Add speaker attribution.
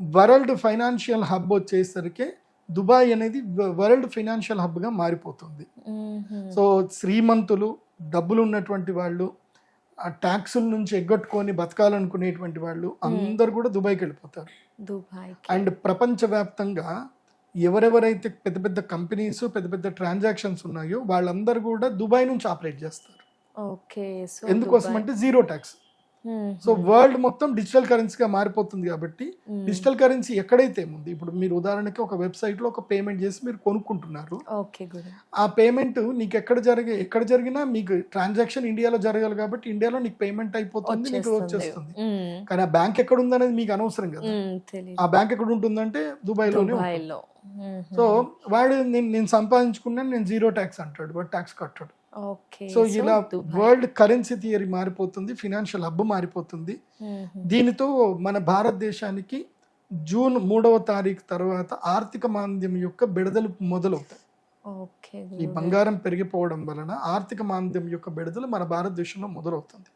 Speaker 1: World financial hub వచ్చేసరికి Dubai అనేది world financial హబ్గా మారిపోతుంది. సో శ్రీమంతులు డబ్బులు ఉన్నటువంటి వాళ్ళు ఆ ట్యాక్సుల నుంచి ఎగ్గొట్టుకొని బతకాలనుకునేటువంటి వాళ్ళు అందరు కూడా దుబాయ్కి వెళ్ళిపోతారు. అండ్ ప్రపంచవ్యాప్తంగా ఎవరెవరైతే పెద్ద పెద్ద కంపెనీస్ పెద్ద పెద్ద ట్రాన్సాక్షన్స్ ఉన్నాయో వాళ్ళందరూ కూడా దుబాయ్ నుంచి ఆపరేట్ చేస్తారు. ఎందుకోసం అంటే జీరో ట్యాక్స్. సో వరల్డ్ మొత్తం డిజిటల్ కరెన్సీగా మారిపోతుంది కాబట్టి డిజిటల్ కరెన్సీ ఎక్కడైతే ఉంది ఇప్పుడు మీరు ఉదాహరణకి ఒక వెబ్సైట్లో ఒక పేమెంట్ చేసి మీరు కొనుక్కుంటున్నారు. ఆ పేమెంట్ నీకు ఎక్కడ జరిగే ఎక్కడ జరిగినా మీకు ట్రాన్సాక్షన్ ఇండియాలో జరగాలి కాబట్టి ఇండియాలో నీకు పేమెంట్ అయిపోతుంది నీకు వచ్చేస్తుంది. కానీ ఆ బ్యాంక్ ఎక్కడ ఉందనేది మీకు అనవసరం కదా. ఆ బ్యాంక్ ఎక్కడ ఉంటుందంటే దుబాయ్లోనే.
Speaker 2: దుబాయ్లో. మ్మ్.
Speaker 1: సో వాడు నేను నేను సంపాదించుకున్నాను నేను జీరో ట్యాక్స్ అంటాడు వాడు ట్యాక్స్ కట్టాడు. సో ఇలా వరల్డ్ కరెన్సీ థియరీ మారిపోతుంది ఫినాన్షియల్ హబ్ మారిపోతుంది. దీనితో మన భారతదేశానికి జూన్ మూడవ తారీఖు తర్వాత ఆర్థిక మాంద్యం యొక్క బెడదలు మొదలవుతాయి.
Speaker 2: ఓకే
Speaker 1: ఈ
Speaker 2: గురు
Speaker 1: బంగారం పెరిగిపోవడం వలన ఆర్థిక మాంద్యం యొక్క బెడదలు మన భారతదేశంలో మొదలవుతుంది.